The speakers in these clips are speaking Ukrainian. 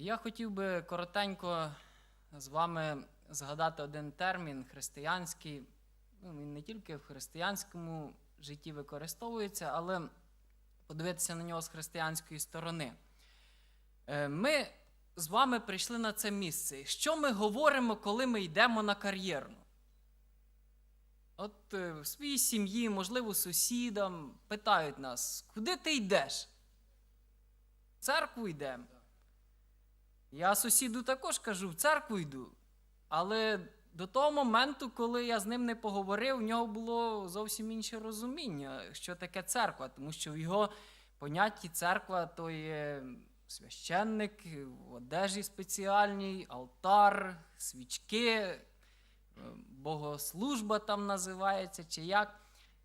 Я хотів би коротенько з вами згадати один термін християнський. Ну, він не тільки в християнському житті використовується, але подивитися на нього з християнської сторони. Е, Ми з вами прийшли на це місце. Що ми говоримо, коли ми йдемо на кар'єрну? От е, в своїй сім'ї, можливо, сусідам питають нас, куди ти йдеш? В церкву йдемо. Я сусіду також кажу, в церкву йду. Але до того моменту, коли я з ним не поговорив, в нього було зовсім інше розуміння, що таке церква, тому що в його понятті церква то є священник, в одежі спеціальній, алтар, свічки, е, богослужба там називається, чи як.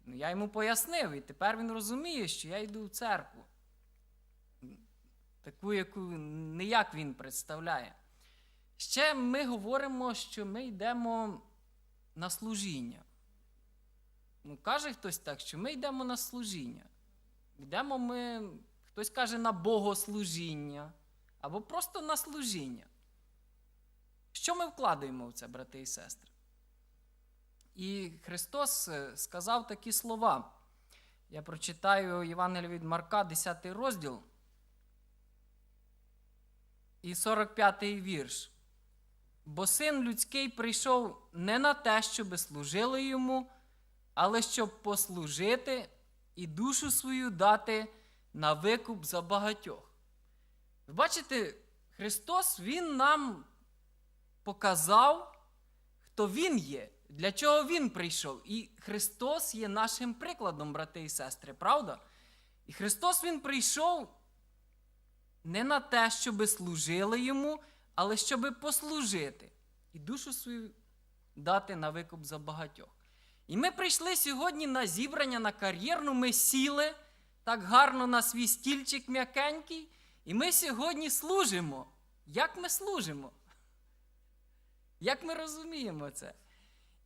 Ну, я йому пояснив, і тепер він розуміє, що я йду в церкву таку, яку не як він представляє. Ще ми говоримо, що ми йдемо на служіння. Ну, каже хтось так, що ми йдемо на служіння. Йдемо ми, хтось каже, на богослужіння або просто на служіння. Що ми вкладаємо в це, брати і сестри? І Христос е, сказав такі слова. Я прочитаю Євангелія від Марка, 10 розділ. І 45-й вірш. Бо син людський прийшов не на те, щоб служили йому, але щоб послужити і душу свою дати на викуп за багатьох. Бачите, Христос Він нам показав, хто Він є, для чого Він прийшов. І Христос є нашим прикладом, брати і сестри, правда? І Христос Він прийшов не на те, щоби служили йому, але щоби послужити і душу свою дати на викуп за багатьох. І ми прийшли сьогодні на зібрання на кар'єрну, ми сіли так гарно на свій стільчик м'якенький, і ми сьогодні служимо. Як ми служимо? Як ми розуміємо це?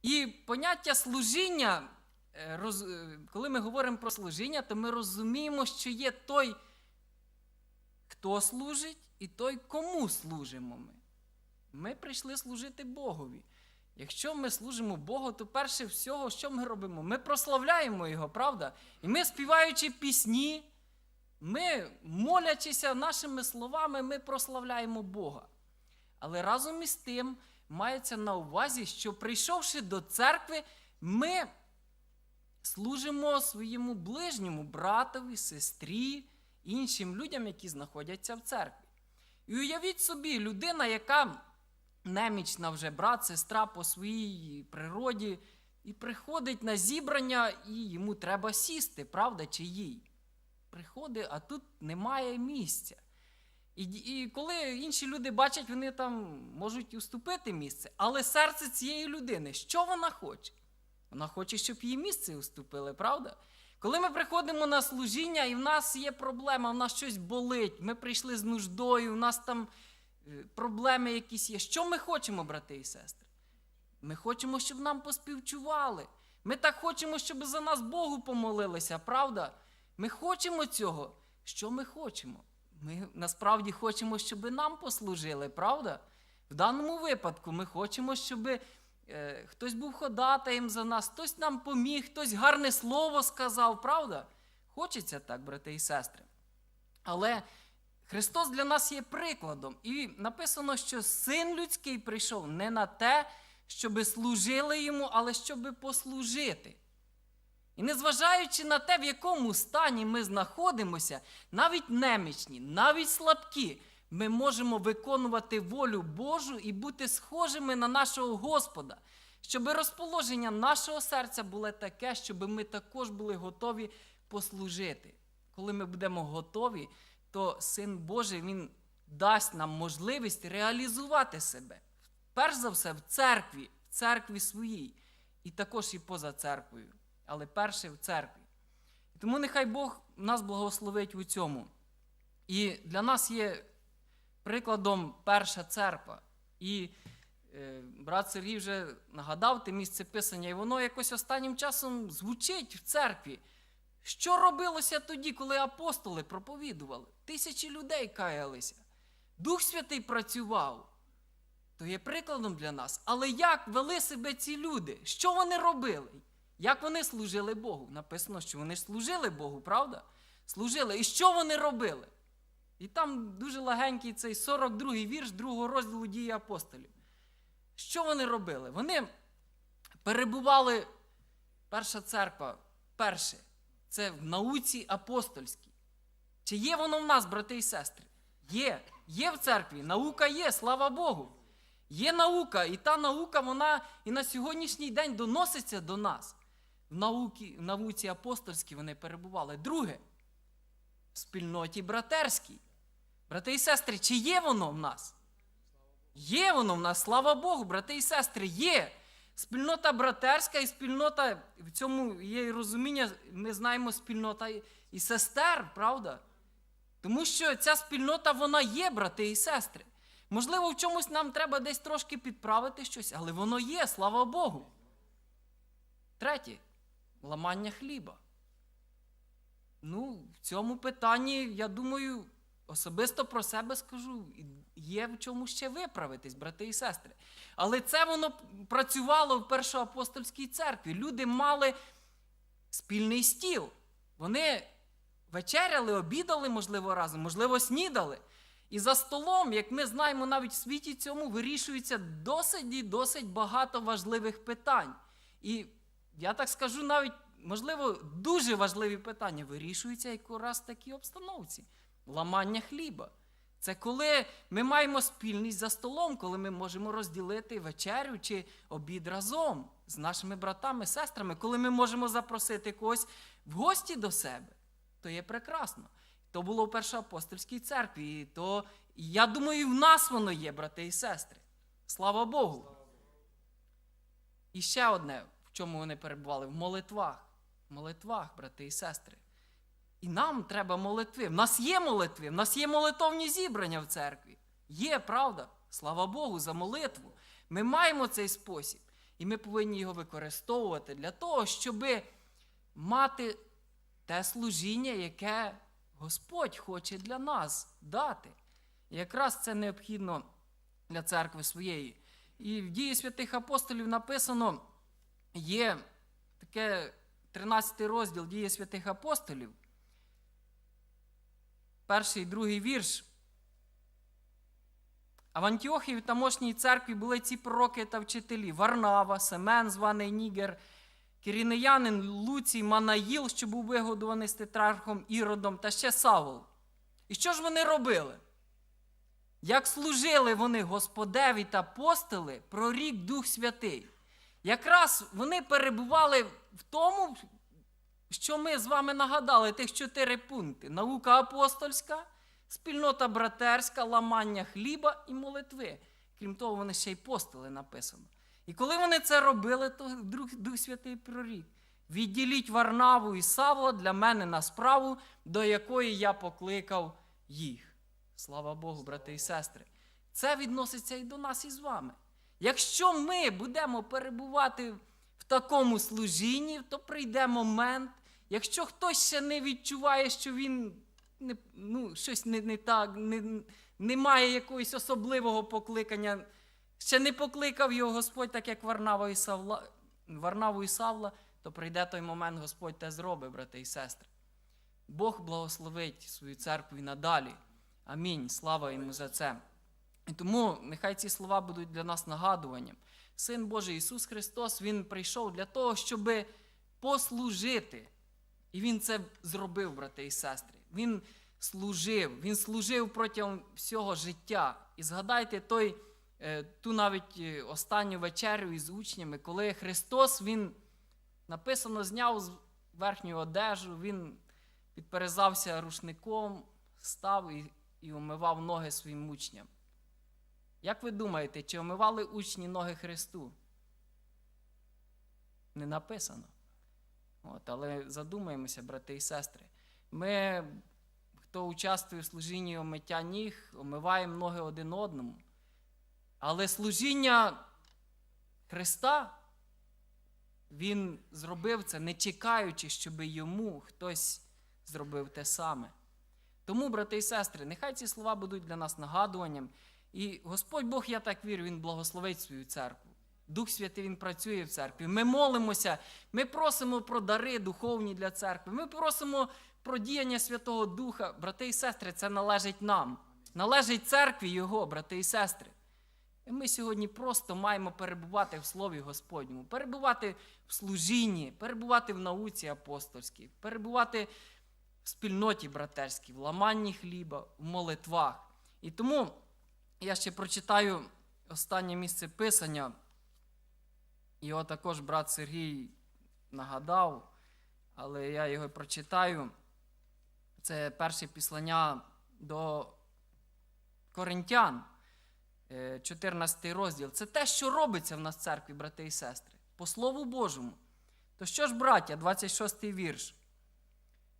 І поняття служіння, е, е, коли ми говоримо про служіння, то ми розуміємо, що є той хто служить і той, кому служимо ми. Ми прийшли служити Богові. Якщо ми служимо Богу, то перше всього, що ми робимо? Ми прославляємо Його, правда? І ми, співаючи пісні, ми, молячися нашими словами, ми прославляємо Бога. Але разом із тим мається на увазі, що прийшовши до церкви, ми служимо своєму ближньому братові, сестрі, іншим людям, які знаходяться в церкві. І уявіть собі, людина, яка немічна вже брат, сестра по своїй природі, і приходить на зібрання, і йому треба сісти, правда, чи їй. Приходить, а тут немає місця. І, і коли інші люди бачать, вони там можуть уступити місце, але серце цієї людини, що вона хоче? Вона хоче, щоб їй місце уступили, правда? Коли ми приходимо на служіння, і в нас є проблема, в нас щось болить, ми прийшли з нуждою, в нас там е, проблеми якісь є. Що ми хочемо, брати і сестри? Ми хочемо, щоб нам поспівчували. Ми так хочемо, щоб за нас Богу помолилися, правда? Ми хочемо цього. Що ми хочемо? Ми насправді хочемо, щоб нам послужили, правда? В даному випадку ми хочемо, щоб хтось був ходатаєм за нас, хтось нам поміг, хтось гарне слово сказав, правда? Хочеться так, брати і сестри. Але Христос для нас є прикладом. І написано, що син людський прийшов не на те, щоби служили йому, але щоби послужити. І незважаючи на те, в якому стані ми знаходимося, навіть немічні, навіть слабкі, ми можемо виконувати волю Божу і бути схожими на нашого Господа, щоб розположення нашого серця було таке, щоб ми також були готові послужити. Коли ми будемо готові, то Син Божий Він дасть нам можливість реалізувати себе. Перш за все, в церкві, в церкві своїй, і також і поза церквою але перше в церкві. Тому нехай Бог нас благословить у цьому. І для нас є прикладом перша церква. І е, брат Сергій вже нагадав те місце писання, і воно якось останнім часом звучить в церкві. Що робилося тоді, коли апостоли проповідували? Тисячі людей каялися. Дух Святий працював, то є прикладом для нас. Але як вели себе ці люди? Що вони робили? Як вони служили Богу? Написано, що вони служили Богу, правда? Служили. І що вони робили? І там дуже легенький цей 42-й вірш другого розділу дії апостолів. Що вони робили? Вони перебували, перша церква, перше, це в науці апостольській. Чи є воно в нас, брати і сестри? Є. Є в церкві. Наука є, слава Богу. Є наука, і та наука, вона і на сьогоднішній день доноситься до нас. В, науці, в науці апостольській вони перебували. Друге, в спільноті братерській. Брати і сестри, чи є воно в нас? Є воно в нас, слава Богу, брати і сестри, є. Спільнота братерська і спільнота, в цьому є і розуміння, ми знаємо спільнота і- сестер, правда? Тому що ця спільнота, вона є, брати і сестри. Можливо, в чомусь нам треба десь трошки підправити щось, але воно є, слава Богу. Третє ламання хліба. Ну, в цьому питанні, я думаю, особисто про себе скажу, є в чому ще виправитись, брати і сестри. Але це воно працювало в першоапостольській церкві. Люди мали спільний стіл. Вони вечеряли, обідали, можливо, разом, можливо, снідали. І за столом, як ми знаємо, навіть в світі цьому вирішується досить і досить багато важливих питань. І я так скажу, навіть, можливо, дуже важливі питання вирішуються якраз в такій обстановці. Ламання хліба. Це коли ми маємо спільність за столом, коли ми можемо розділити вечерю чи обід разом з нашими братами, сестрами, коли ми можемо запросити когось в гості до себе, то є прекрасно. То було в першоапостольській церкві. І то, я думаю, в нас воно є, брати і сестри. Слава Богу. І ще одне, в чому вони перебували, в молитвах. В молитвах, брати і сестри. І нам треба молитви. В нас є молитви, в нас є молитовні зібрання в церкві. Є, правда? Слава Богу, за молитву. Ми маємо цей спосіб. І ми повинні його використовувати для того, щоб мати те служіння, яке Господь хоче для нас дати. І якраз це необхідно для церкви своєї. І в дії святих апостолів написано, є таке 13 розділ дії святих апостолів. Перший і другий вірш. А в Антіохії в тамошній церкві були ці пророки та вчителі: Варнава, Семен, званий Нігер, Кирінеянин, Луцій, Манаїл, що був вигодований з тетрархом Іродом, та ще Савол. І що ж вони робили? Як служили вони Господеві та постили, прорік Дух Святий. Якраз вони перебували в тому, що ми з вами нагадали, тих чотири пункти: наука апостольська, спільнота братерська, ламання хліба і молитви. Крім того, вони ще й постили написано. І коли вони це робили, то Дух, Дух Святий прорік. Відділіть Варнаву і Савла для мене на справу, до якої я покликав їх. Слава Богу, брати і сестри. Це відноситься і до нас із вами. Якщо ми будемо перебувати в такому служінні, то прийде момент, якщо хтось ще не відчуває, що він не, ну, щось не, не так, не, не має якогось особливого покликання, ще не покликав його Господь, так як Варнава і Савла, Варнаву і Савла, то прийде той момент, Господь те зробить, брати і сестри. Бог благословить свою церкву і надалі. Амінь. Слава йому за це. І тому нехай ці слова будуть для нас нагадуванням. Син Божий Ісус Христос, Він прийшов для того, щоб послужити. І Він це зробив, брати і сестри. Він служив, Він служив протягом всього життя. І згадайте той, е, ту навіть е, останню вечерю із учнями, коли Христос, Він написано, зняв з верхню одежу, Він підперезався рушником, став і, і умивав ноги своїм учням. Як ви думаєте, чи омивали учні ноги Христу? Не написано. От, але задумаємося, брати і сестри. Ми, хто участвує в служінні омиття ніг, омиваємо ноги один одному. Але служіння Христа, Він зробив це, не чекаючи, щоб йому хтось зробив те саме. Тому, брати і сестри, нехай ці слова будуть для нас нагадуванням. І Господь Бог, я так вірю, Він благословить свою церкву. Дух Святий Він працює в церкві. Ми молимося, ми просимо про дари духовні для церкви. Ми просимо про діяння Святого Духа. Брати і сестри, це належить нам. Належить церкві Його, брати і сестри. І ми сьогодні просто маємо перебувати в Слові Господньому, перебувати в служінні, перебувати в науці апостольській, перебувати в спільноті братерській, в ламанні хліба, в молитвах. І тому я ще прочитаю останнє місце писання. Його також брат Сергій нагадав, але я його прочитаю. Це перше післання до Коринтян, е, 14 розділ. Це те, що робиться в нас в церкві, брати і сестри, по Слову Божому. То що ж, браття, 26 вірш.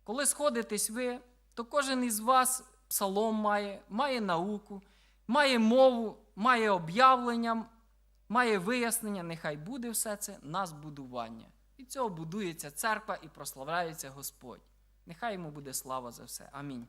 Коли сходитесь ви, то кожен із вас псалом має, має науку, має мову, має об'явлення, має вияснення, нехай буде все це на збудування. І цього будується церква і прославляється Господь. Нехай йому буде слава за все. Амінь.